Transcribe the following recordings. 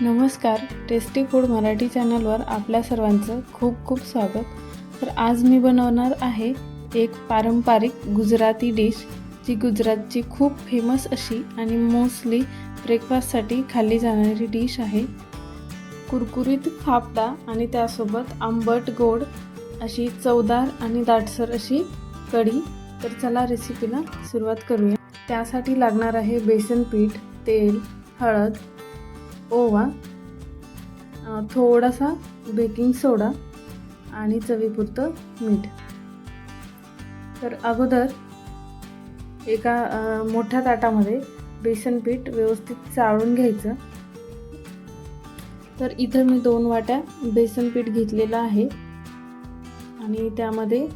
नमस्कार tasty food Marathi चॅनलवर आपल्या सर्वांचं खूप खूप स्वागत. तर आज मी बनवणार आहे एक पारंपरिक गुजराती डिश जी गुजरातची खूप फेमस अशी आणि मोस्टली ब्रेकफास्टसाठी खाल्ली जाणारी डिश आहे. कुरकुरीत फाफडा आणि त्यासोबत आंबट गोड अशी चवदार आणि दाटसर अशी कढी. तर चला रेसिपीला सुरुवात करूया. त्यासाठी लागणार आहे बेसन पीठ तेल हळद ओवा थोडासा बेकिंग सोडा आणि चवीपुरतं मीठ. तर अगोदर एका मोठ्या ताटामध्ये बेसन पीठ व्यवस्थित चाळून घ्यायचं. तर इथं मी दोन वाट्या बेसन पीठ घेतलेलं आहे आणि त्यामध्ये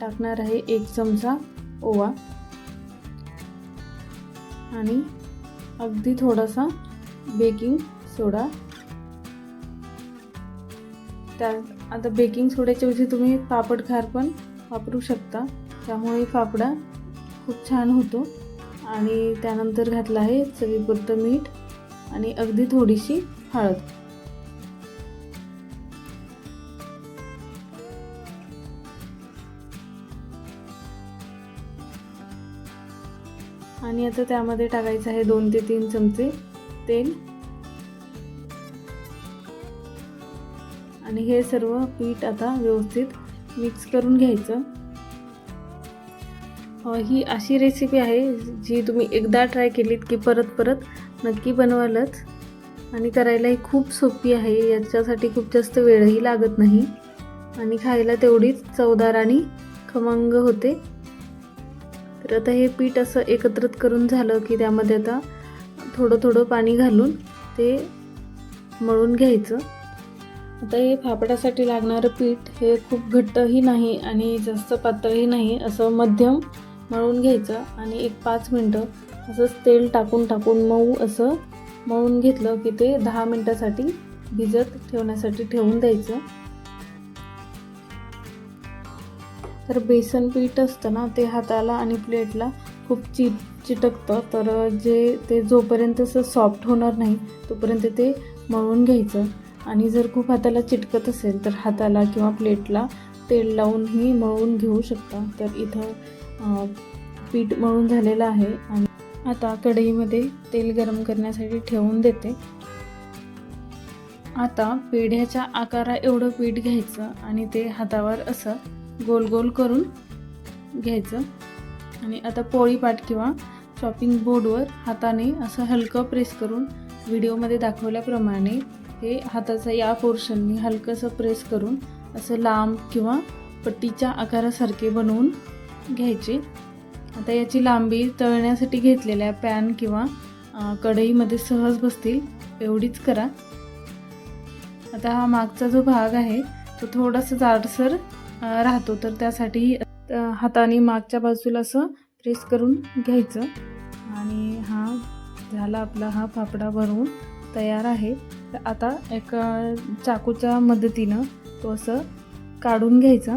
टाकणार आहे एक चमचा ओवा आणि अगदी थोडासा बेकिंग सोडा. त्या आता बेकिंग सोड्याच्याऐवजी तुम्ही पापड खार पण वापरू शकता. त्यामुळे फाफडा खूप छान होतो. आणि त्यानंतर घातलं आहे चवीपुरतं मीठ आणि अगदी थोडीशी हळद. आणि आता त्यामध्ये टाकायचं आहे दोन ते तीन चमचे तेल. आणि हे सर्व पीठ आता व्यवस्थित मिक्स करून घ्यायचं. ही अशी रेसिपी आहे जी तुम्ही एकदा ट्राय केलीत की परत परत नक्की बनवालच. आणि करायलाही खूप सोपी आहे याच्यासाठी खूप जास्त वेळही लागत नाही. आणि खायला तेवढीच चवदार आणि खमंग होते. तर आता हे पीठ असं एकत्रित करून झालं की त्यामध्ये आता थोडं थोडं पाणी घालून ते मळून घ्यायचं. आता हे फापडासाठी लागणारं पीठ हे खूप घट्टही नाही आणि जास्त पातळही नाही असं मध्यम मळून घ्यायचं आणि एक पाच मिनटं असंच तेल टाकून टाकून मऊ असं मळून घेतलं की ते दहा मिनटासाठी भिजत ठेवण्यासाठी ठेवून द्यायचं. तर बेसन पीठ असतं ना ते हाताला आणि प्लेटला खूप चिप चिटकतं तर जे ते जोपर्यंत असं सॉफ्ट होणार नाही तोपर्यंत ते मळून घ्यायचं. आणि जर खूप हाताला चिटकत असेल तर हाताला किंवा प्लेटला तेल लावूनही मळून घेऊ शकता. तर इथं पीठ मळून झालेलं आहे आणि आता कढईमध्ये तेल गरम करण्यासाठी ठेवून देते. आता पेढ्याच्या आकारा एवढं पीठ घ्यायचं आणि ते हातावर असं गोल गोल करून घ्यायचं. आणि आता पोळीपाट किंवा चॉपिंग बोर्डवर हाताने असं हलकं प्रेस करून व्हिडिओमध्ये दाखवल्याप्रमाणे हे हाताचं या पोर्शननी हलकंसं प्रेस करून असं लांब किंवा पट्टीच्या आकारासारखे बनवून घ्यायचे. आता याची लांबी तळण्यासाठी घेतलेल्या पॅन किंवा कढईमध्ये सहज बसतील एवढीच करा. आता हा मागचा जो भाग आहे तो थोडासा जाडसर राहतो तर त्यासाठी हाताने मागच्या बाजूला असं प्रेस करून घ्यायचं. आणि हा झाला आपला हा फाफडा बनवून तयार आहे. तर आता एका चाकूच्या मदतीनं तो असं काढून घ्यायचा.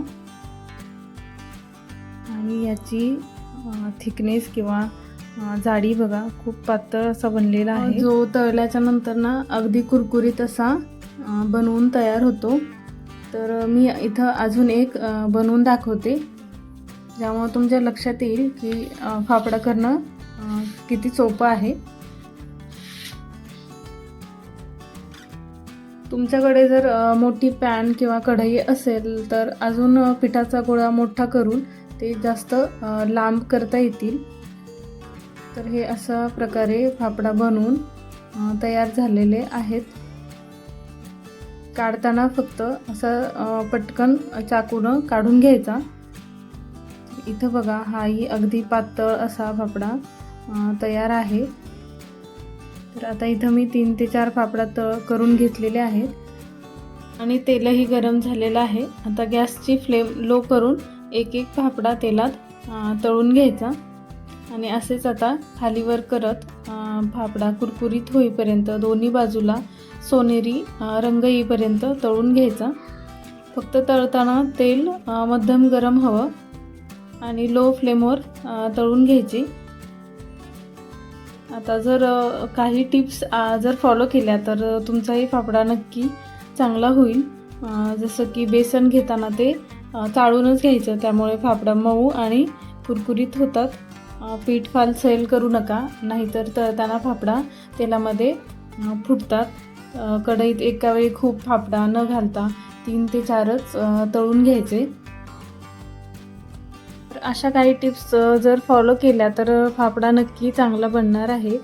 आणि याची थिकनेस किंवा जाडी बघा खूप पातळ असा बनलेला आहे. जो तळल्याच्या नंतर ना अगदी कुरकुरीत असा बनवून तयार होतो. तर मी इथं अजून एक बनवून दाखवते. ज्यामुळे तुमच्या लक्षात येईल की अ, फाफडा करणं किती सोपं आहे? तुमच्याकडे जर मोठी पॅन किंवा कढई असेल तर अजून पिठाचा गोळा मोठा करून ते जास्त लांब करता येतील. तर हे अशा प्रकारे फाफडा बनवून तयार झालेले आहेत. काढताना फक्त असं पटकन चाकूनं काढून घ्यायचा. इथं बघा हाही अगदी पातळ असा फाफडा तयार आहे. तर आता इथं मी तीन ते चार फाफडा तळ करून घेतलेले आहेत. आणि तेलही गरम झालेलं आहे. आता गॅसची फ्लेम लो करून एक एक फाफडा तेलात तळून घ्यायचा. आणि असेच आता खालीवर करत फापडा फाफडा कुरकुरीत होईपर्यंत दोन्ही बाजूला सोनेरी रंग येईपर्यंत तळून घ्यायचा. फक्त तळताना तेल मध्यम गरम हवं. आणि लो फ्लेमवर तळून घ्यायची. आता जर काही टिप्स जर फॉलो केल्या तर तुमचाही फाफडा नक्की चांगला होईल. जसं की बेसन घेताना ते चाळूनच घ्यायचं. त्यामुळे फाफडा मऊ आणि कुरकुरीत होतात. पीठ फाल सैल करू नका. नाहीतर तळताना फाफडा तेलामध्ये फुटतात. कढईत एका वेळी खूप फाफडा न घालता तीन ते चारच तळून घ्यायचे. तर अशा काही टिप्स जर फॉलो केल्या तर फाफडा नक्की चांगला बनणार आहे.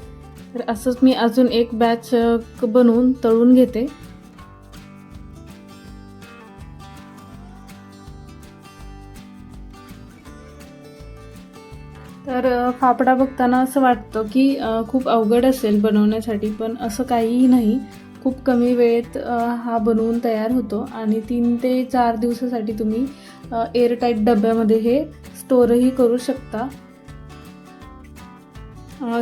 तर असंच मी अजून एक बॅच बनवून तळून घेते. तर फाफडा बघताना असं वाटतं की खूप अवघड असेल बनवण्यासाठी पण असं काहीही नाही. खूप कमी वेळेत हा बनवून तयार होतो आणि तीन ते चार दिवसासाठी तुम्ही एअरटाईट डब्यामध्ये हे स्टोअरही करू शकता.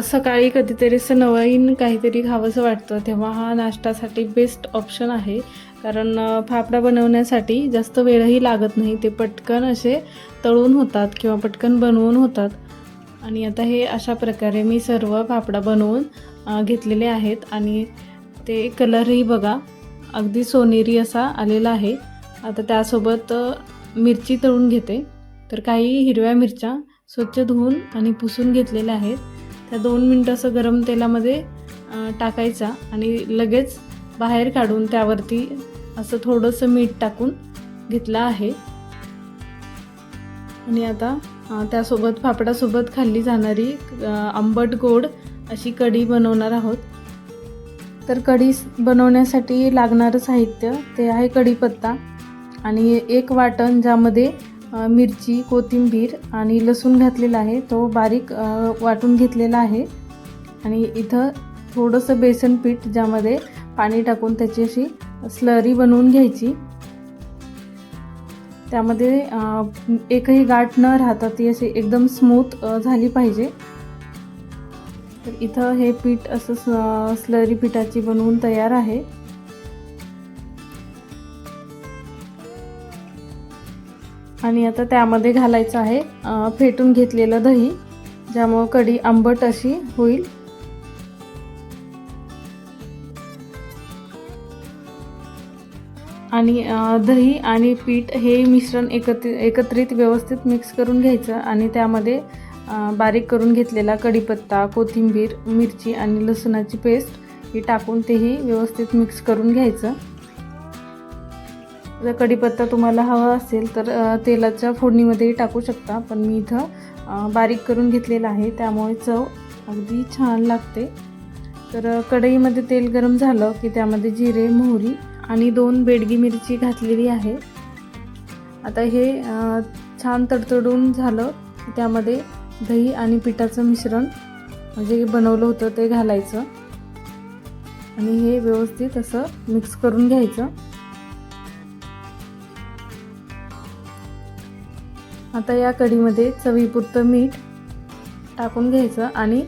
सकाळी कधीतरी असं नवीन काहीतरी खावंसं वाटतं तेव्हा हा नाश्त्यासाठी बेस्ट ऑप्शन आहे. कारण फाफडा बनवण्यासाठी जास्त वेळही लागत नाही ते पटकन असे तळून होतात किंवा पटकन बनवून होतात. आणि आता हे अशा प्रकारे मी सर्व फाफडा बनवून घेतलेले आहेत आणि ते कलरही बघा अगदी सोनेरी असा आलेला आहे. आता त्यासोबत मिरची तळून घेते. तर काही हिरव्या मिरच्या स्वच्छ धुवून आणि पुसून घेतलेल्या आहेत. त्या दोन मिनटं असं गरम तेलामध्ये टाकायचा आणि लगेच बाहेर काढून त्यावरती असं थोडंसं मीठ टाकून घेतलं आहे. आणि आता त्यासोबत फाफडासोबत खाल्ली जाणारी आंबट गोड अशी कढी बनवणार आहोत. तर कढी बनवण्यासाठी लागणारं साहित्य ते आहे कढीपत्ता. आणि एक वाटण ज्यामध्ये मिरची कोथिंबीर आणि लसूण घातलेला आहे तो बारीक वाटून घेतलेला आहे. आणि इथं थोडंसं बेसन पीठ ज्यामध्ये पाणी टाकून त्याची अशी स्लरी बनवून घ्यायची. त्यामध्ये एकही गाठ न राहता ती अशी एकदम स्मूथ झाली पाहिजे. तर इथं हे पीठ असं स्लरी पिठाची बनवून तयार आहे. आणि आता त्यामध्ये घालायचं आहे फेटून घेतलेलं दही ज्यामुळं कढी आंबट अशी होईल. आणि दही आणि पीठ हे मिश्रण एकत्रित एकत्रित व्यवस्थित मिक्स करून घ्यायचं आणि त्यामध्ये बारीक करून घेतलेला कढीपत्ता कोथिंबीर मिरची आणि लसूणाची पेस्ट ही टाकून तेही व्यवस्थित मिक्स करून घ्यायचं. जर कढीपत्ता तुम्हाला हवा असेल तर तेलाच्या फोडणीमध्येही टाकू शकता. पण मी इथं बारीक करून घेतलेला आहे. त्यामुळे चव अगदी छान लागते. तर कढईमध्ये तेल गरम झालं की त्यामध्ये जिरे मोहरी आणि दोन बेडगी मिरची घातलेली आहे. आता हे छान तडतडून झालं की त्यामध्ये दही आणि पिठाचं मिश्रण म्हणजे जे बनवलं होतं ते घालायचं. आणि हे व्यवस्थित असं मिक्स करून घ्यायचं. आता या कढीमध्ये चवीपुरतं मीठ टाकून घ्यायचं आणि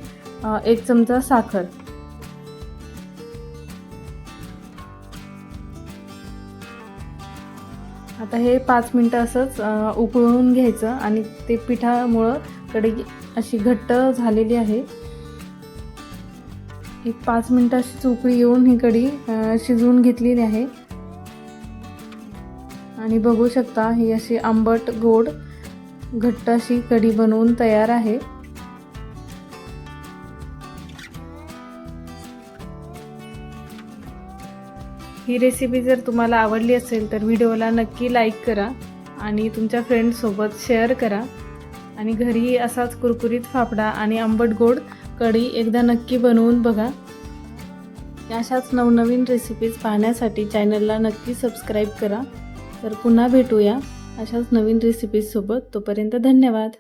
एक चमचा साखर. आता हे पाच मिनटं असंच उकळून घ्यायचं आणि ते पिठामुळं कढी अशी घट्ट झालेली आहे. एक पाच मिनटं अशीच उकळी येऊन ही कढी शिजवून घेतलेली आहे. आणि बघू शकता ही अशी आंबट गोड घट्ट अशी कढी बनवून तयार आहे. ही रेसिपी जर तुम्हाला आवडली असेल तर व्हिडिओला नक्की लाईक करा आणि तुमच्या फ्रेंड्ससोबत शेअर करा. आणि घरी असाच कुरकुरीत फाफडा आणि आंबट गोड कढी एकदा नक्की बनवून बघा. अशाच नवनवीन रेसिपीज पाहण्यासाठी चॅनलला नक्की सबस्क्राईब करा. तर पुन्हा भेटूया. अशाच नवीन रेसिपीजसोबत तोपर्यंत धन्यवाद.